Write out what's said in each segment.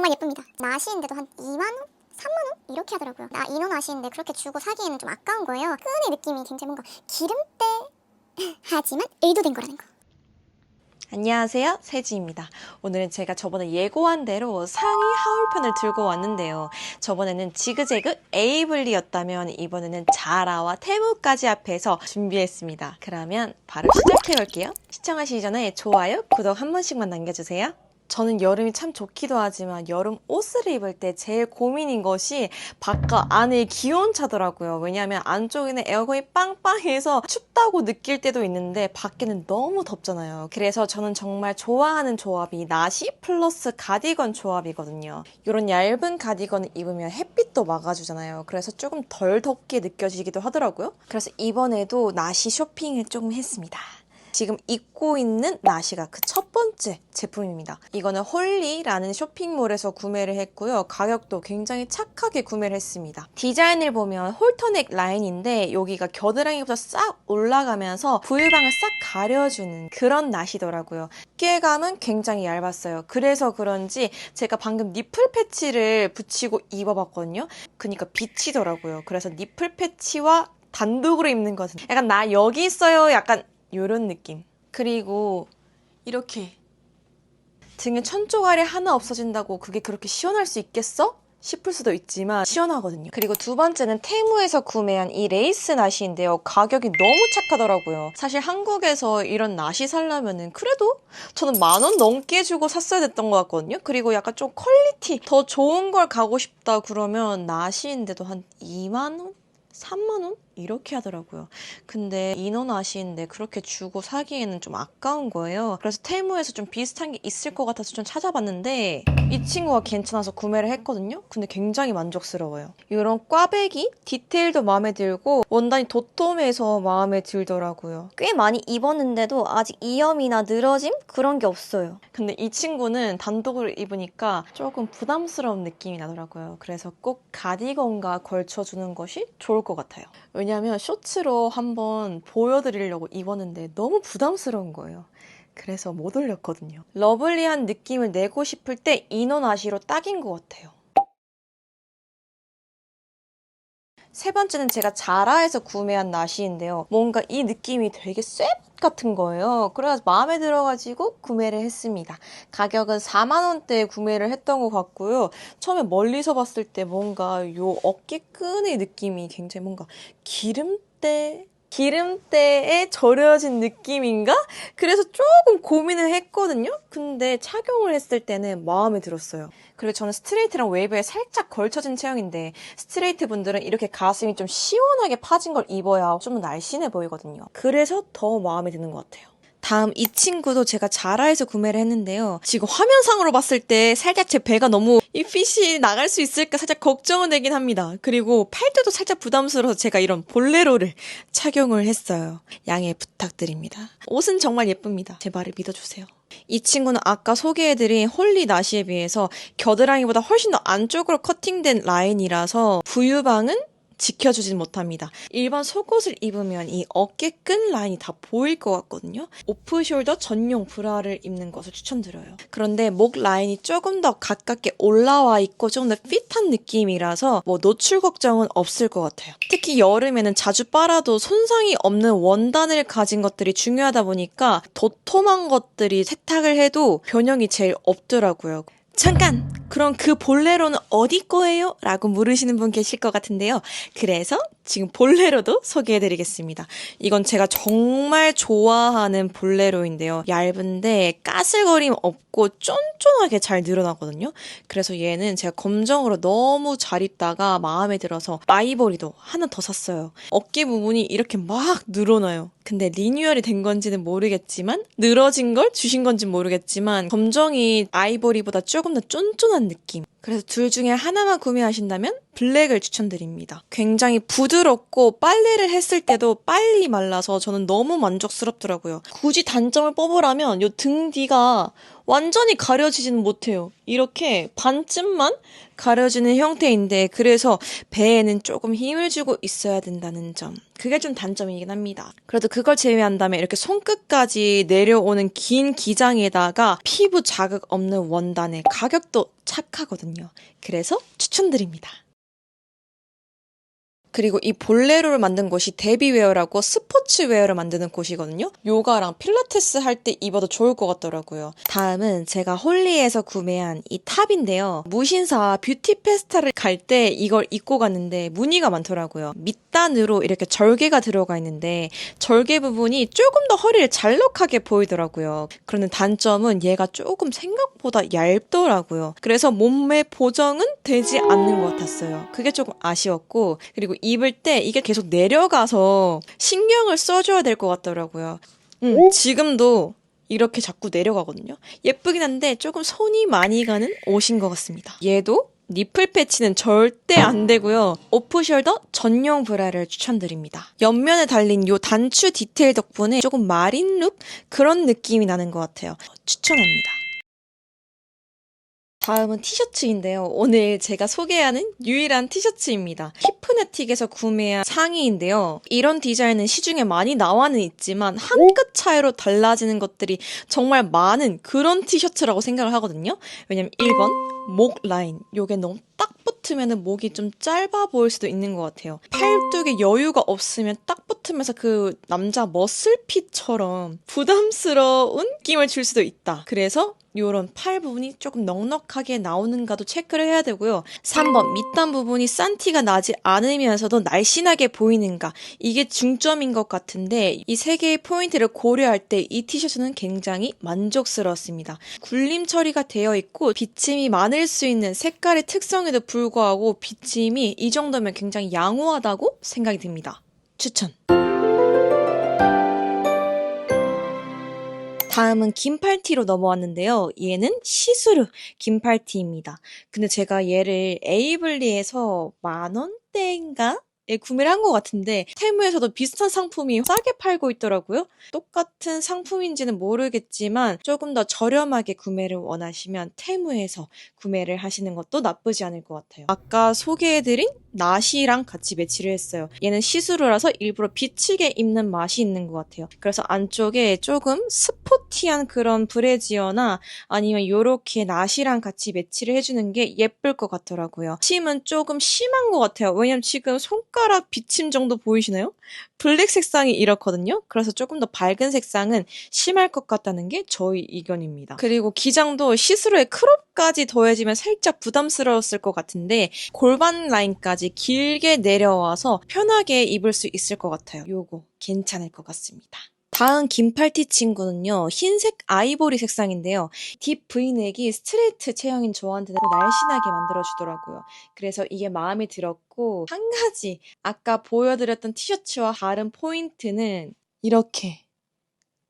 정말 예쁩니다. 나시인데도 한 2만 원? 3만 원? 이렇게 하더라고요. 나 인원 나시인데 그렇게 주고 사기에는 좀 아까운 거예요. 끈의 느낌이 굉장히 뭔가 기름때 하지만 의도된 거라는 거. 안녕하세요. 세지입니다. 오늘은 제가 저번에 예고한 대로 상의 하울편을 들고 왔는데요. 저번에는 지그재그 에이블리였다면 이번에는 자라와 테무까지 앞에서 준비했습니다. 그러면 바로 시작해 볼게요. 시청하시기 전에 좋아요, 구독 한 번씩만 남겨주세요. 저는 여름이 참 좋기도 하지만 여름 옷을 입을 때 제일 고민인 것이 바깥 안에 기온차더라고요. 왜냐하면 안쪽에는 에어컨이 빵빵해서 춥다고 느낄 때도 있는데 밖에는 너무 덥잖아요. 그래서 저는 정말 좋아하는 조합이 나시 플러스 가디건 조합이거든요. 이런 얇은 가디건을 입으면 햇빛도 막아주잖아요. 그래서 조금 덜 덥게 느껴지기도 하더라고요. 그래서 이번에도 나시 쇼핑을 조금 했습니다. 지금 입고 있는 나시가 그 첫 번째 제품입니다. 이거는 홀리라는 쇼핑몰에서 구매를 했고요. 가격도 굉장히 착하게 구매를 했습니다. 디자인을 보면 홀터넥 라인인데 여기가 겨드랑이부터 싹 올라가면서 부유방을 싹 가려주는 그런 나시더라고요. 두께감은 굉장히 얇았어요. 그래서 그런지 제가 방금 니플 패치를 붙이고 입어봤거든요. 그니까 비치더라고요. 그래서 니플 패치와 단독으로 입는 것은 약간 나 여기 있어요. 약간 요런 느낌. 그리고 이렇게 등에 천조가리 하나 없어진다고 그게 그렇게 시원할 수 있겠어? 싶을 수도 있지만 시원하거든요. 그리고 두 번째는 테무에서 구매한 이 레이스 나시인데요. 가격이 너무 착하더라고요. 사실 한국에서 이런 나시 살려면은 그래도 저는 만 원 넘게 주고 샀어야 됐던 것 같거든요. 그리고 약간 좀 퀄리티 더 좋은 걸 가고 싶다 그러면 나시인데도 한 2만 원? 3만 원? 이렇게 하더라고요. 근데 인원 아시인데 그렇게 주고 사기에는 좀 아까운 거예요. 그래서 테무에서 좀 비슷한 게 있을 것 같아서 좀 찾아봤는데 이 친구가 괜찮아서 구매를 했거든요. 근데 굉장히 만족스러워요. 이런 꽈배기 디테일도 마음에 들고 원단이 도톰해서 마음에 들더라고요. 꽤 많이 입었는데도 아직 이염이나 늘어짐 그런 게 없어요. 근데 이 친구는 단독으로 입으니까 조금 부담스러운 느낌이 나더라고요. 그래서 꼭 가디건과 걸쳐주는 것이 좋을 것 같아요. 왜냐 하면 쇼츠로 한번 보여드리려고 입었는데 너무 부담스러운 거예요. 그래서 못 올렸거든요. 러블리한 느낌을 내고 싶을 때 인원 아시로 딱인 것 같아요. 세 번째는 제가 자라에서 구매한 나시인데요. 뭔가 이 느낌이 되게 쇠 같은 거예요. 그래서 마음에 들어가지고 구매를 했습니다. 가격은 4만원대에 구매를 했던 것 같고요. 처음에 멀리서 봤을 때 뭔가 요 어깨끈의 느낌이 굉장히 뭔가 기름때 기름때에 절여진 느낌인가? 그래서 조금 고민을 했거든요? 근데 착용을 했을 때는 마음에 들었어요. 그리고 저는 스트레이트랑 웨이브에 살짝 걸쳐진 체형인데 스트레이트 분들은 이렇게 가슴이 좀 시원하게 파진 걸 입어야 좀 날씬해 보이거든요. 그래서 더 마음에 드는 것 같아요. 다음 이 친구도 제가 자라에서 구매를 했는데요. 지금 화면상으로 봤을 때 살짝 제 배가 너무 이 핏이 나갈 수 있을까 살짝 걱정은 되긴 합니다. 그리고 팔뚝도 살짝 부담스러워서 제가 이런 볼레로를 착용을 했어요. 양해 부탁드립니다. 옷은 정말 예쁩니다. 제 말을 믿어주세요. 이 친구는 아까 소개해드린 홀리 나시에 비해서 겨드랑이보다 훨씬 더 안쪽으로 커팅된 라인이라서 부유방은 지켜주진 못합니다. 일반 속옷을 입으면 이 어깨 끈 라인이 다 보일 것 같거든요. 오프숄더 전용 브라를 입는 것을 추천드려요. 그런데 목 라인이 조금 더 가깝게 올라와 있고 조금 더 핏한 느낌이라서 뭐 노출 걱정은 없을 것 같아요. 특히 여름에는 자주 빨아도 손상이 없는 원단을 가진 것들이 중요하다 보니까 도톰한 것들이 세탁을 해도 변형이 제일 없더라고요. 잠깐! 그럼 그 볼레로는 어디 거예요? 라고 물으시는 분 계실 것 같은데요. 그래서 지금 볼레로도 소개해드리겠습니다. 이건 제가 정말 좋아하는 볼레로인데요. 얇은데 까슬거림 없고 쫀쫀하게 잘 늘어나거든요. 그래서 얘는 제가 검정으로 너무 잘 입다가 마음에 들어서 아이보리도 하나 더 샀어요. 어깨 부분이 이렇게 막 늘어나요. 근데 리뉴얼이 된 건지는 모르겠지만 늘어진 걸 주신 건지는 모르겠지만 검정이 아이보리보다 조금 더 쫀쫀한 느낌. 그래서 둘 중에 하나만 구매하신다면 블랙을 추천드립니다. 굉장히 부드럽고 빨래를 했을 때도 빨리 말라서 저는 너무 만족스럽더라고요. 굳이 단점을 뽑으라면 요등 뒤가 완전히 가려지지는 못해요. 이렇게 반쯤만 가려지는 형태인데 그래서 배에는 조금 힘을 주고 있어야 된다는 점. 그게 좀 단점이긴 합니다. 그래도 그걸 제외한다면 이렇게 손끝까지 내려오는 긴 기장에다가 피부 자극 없는 원단의 가격도 착하거든요. 그래서 추천드립니다. 그리고 이 볼레로를 만든 곳이 데비웨어라고 스포츠웨어를 만드는 곳이거든요. 요가랑 필라테스 할 때 입어도 좋을 것 같더라고요. 다음은 제가 홀리에서 구매한 이 탑인데요. 무신사 뷰티 페스타를 갈 때 이걸 입고 갔는데 무늬가 많더라고요. 밑단으로 이렇게 절개가 들어가 있는데 절개 부분이 조금 더 허리를 잘록하게 보이더라고요. 그런데 단점은 얘가 조금 생각보다 얇더라고요. 그래서 몸매 보정은 되지 않는 것 같았어요. 그게 조금 아쉬웠고 그리고 입을 때 이게 계속 내려가서 신경을 써줘야 될 것 같더라고요. 음, 지금도 이렇게 자꾸 내려가거든요. 예쁘긴 한데 조금 손이 많이 가는 옷인 것 같습니다. 얘도 니플 패치는 절대 안 되고요. 오프숄더 전용 브라를 추천드립니다. 옆면에 달린 요 단추 디테일 덕분에 조금 마린 룩 그런 느낌이 나는 것 같아요. 추천합니다. 다음은 티셔츠인데요. 오늘 제가 소개하는 유일한 티셔츠입니다. 히프네틱에서 구매한 상의인데요. 이런 디자인은 시중에 많이 나와는 있지만 한 끗 차이로 달라지는 것들이 정말 많은 그런 티셔츠라고 생각을 하거든요. 왜냐면 1번 목 라인. 요게 너무 딱 붙으면 목이 좀 짧아 보일 수도 있는 것 같아요. 팔뚝에 여유가 없으면 딱 붙으면서 그 남자 머슬핏처럼 부담스러운 느낌을 줄 수도 있다. 그래서 요런 팔 부분이 조금 넉넉하게 나오는가도 체크를 해야 되고요. 3번 밑단 부분이 싼 티가 나지 않으면서도 날씬하게 보이는가 이게 중점인 것 같은데 이 세 개의 포인트를 고려할 때 이 티셔츠는 굉장히 만족스러웠습니다. 굴림 처리가 되어 있고 비침이 많을 수 있는 색깔의 특성에도 불구하고 비침이 이 정도면 굉장히 양호하다고 생각이 듭니다. 추천! 다음은 긴팔티로 넘어왔는데요. 얘는 시스루 긴팔티입니다. 근데 제가 얘를 에이블리에서 만 원대인가? 에 구매를 한 것 같은데 테무에서도 비슷한 상품이 싸게 팔고 있더라고요. 똑같은 상품인지는 모르겠지만 조금 더 저렴하게 구매를 원하시면 테무에서 구매를 하시는 것도 나쁘지 않을 것 같아요. 아까 소개해드린 나시랑 같이 매치를 했어요. 얘는 시스루라서 일부러 비치게 입는 맛이 있는 것 같아요. 그래서 안쪽에 조금 스포티한 그런 브래지어나 아니면 요렇게 나시랑 같이 매치를 해주는 게 예쁠 것 같더라고요. 침은 조금 심한 것 같아요. 왜냐면 지금 손가락 비침 정도 보이시나요? 블랙 색상이 이렇거든요. 그래서 조금 더 밝은 색상은 심할 것 같다는 게 저희 의견입니다. 그리고 기장도 시스루의 크롭까지 더해지면 살짝 부담스러웠을 것 같은데 골반 라인까지 길게 내려와서 편하게 입을 수 있을 것 같아요. 요거 괜찮을 것 같습니다. 다음 긴팔티 친구는요. 흰색 아이보리 색상인데요. 딥 브이넥이 스트레이트 체형인 저한테는 날씬하게 만들어주더라고요. 그래서 이게 마음에 들었고 한 가지 아까 보여드렸던 티셔츠와 다른 포인트는 이렇게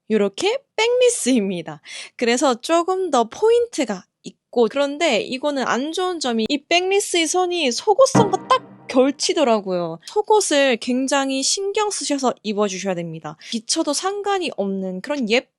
이렇게 백리스입니다. 그래서 조금 더 포인트가 있고 그런데 이거는 안 좋은 점이 이 백리스의 선이 속옷선과 딱 걸치더라고요. 속옷을 굉장히 신경 쓰셔서 입어주셔야 됩니다. 비쳐도 상관이 없는 그런 예쁜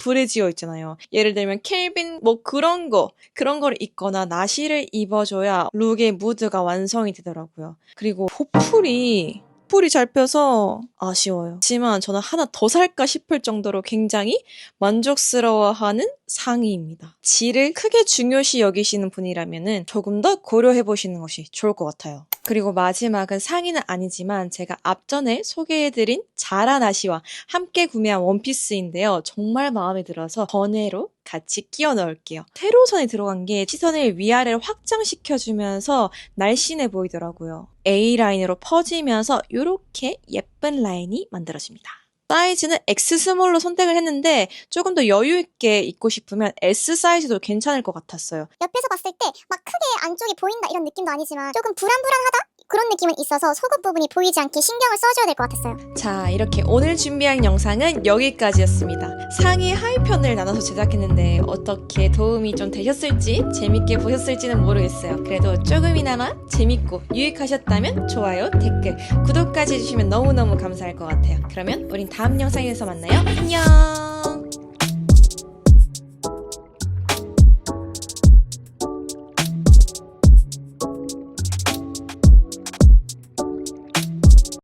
브래지어 있잖아요. 예를 들면 켈빈 뭐 그런 거 그런 거를 입거나 나시를 입어줘야 룩의 무드가 완성이 되더라고요. 그리고 보풀이 보풀이 잘 펴서 아쉬워요. 하지만 저는 하나 더 살까 싶을 정도로 굉장히 만족스러워하는 상의입니다. 질을 크게 중요시 여기시는 분이라면 조금 더 고려해 보시는 것이 좋을 것 같아요. 그리고 마지막은 상의는 아니지만 제가 앞전에 소개해드린 자라나시와 함께 구매한 원피스인데요. 정말 마음에 들어서 번외로 같이 끼워 넣을게요. 세로선이 들어간 게 시선을 위아래로 확장시켜주면서 날씬해 보이더라고요. A라인으로 퍼지면서 이렇게 예쁜 라인이 만들어집니다. 사이즈는 X 스몰로 선택을 했는데 조금 더 여유 있게 입고 싶으면 S 사이즈도 괜찮을 것 같았어요. 옆에서 봤을 때 막 크게 안쪽이 보인다 이런 느낌도 아니지만 조금 불안불안하다 그런 느낌은 있어서 속옷 부분이 보이지 않게 신경을 써줘야 될 것 같았어요. 자, 이렇게 오늘 준비한 영상은 여기까지였습니다. 상의 하위편을 나눠서 제작했는데 어떻게 도움이 좀 되셨을지 재밌게 보셨을지는 모르겠어요. 그래도 조금이나마 재밌고 유익하셨다면 좋아요, 댓글, 구독까지 해주시면 너무너무 감사할 것 같아요. 그러면 우린 다음 영상에서 만나요. 안녕!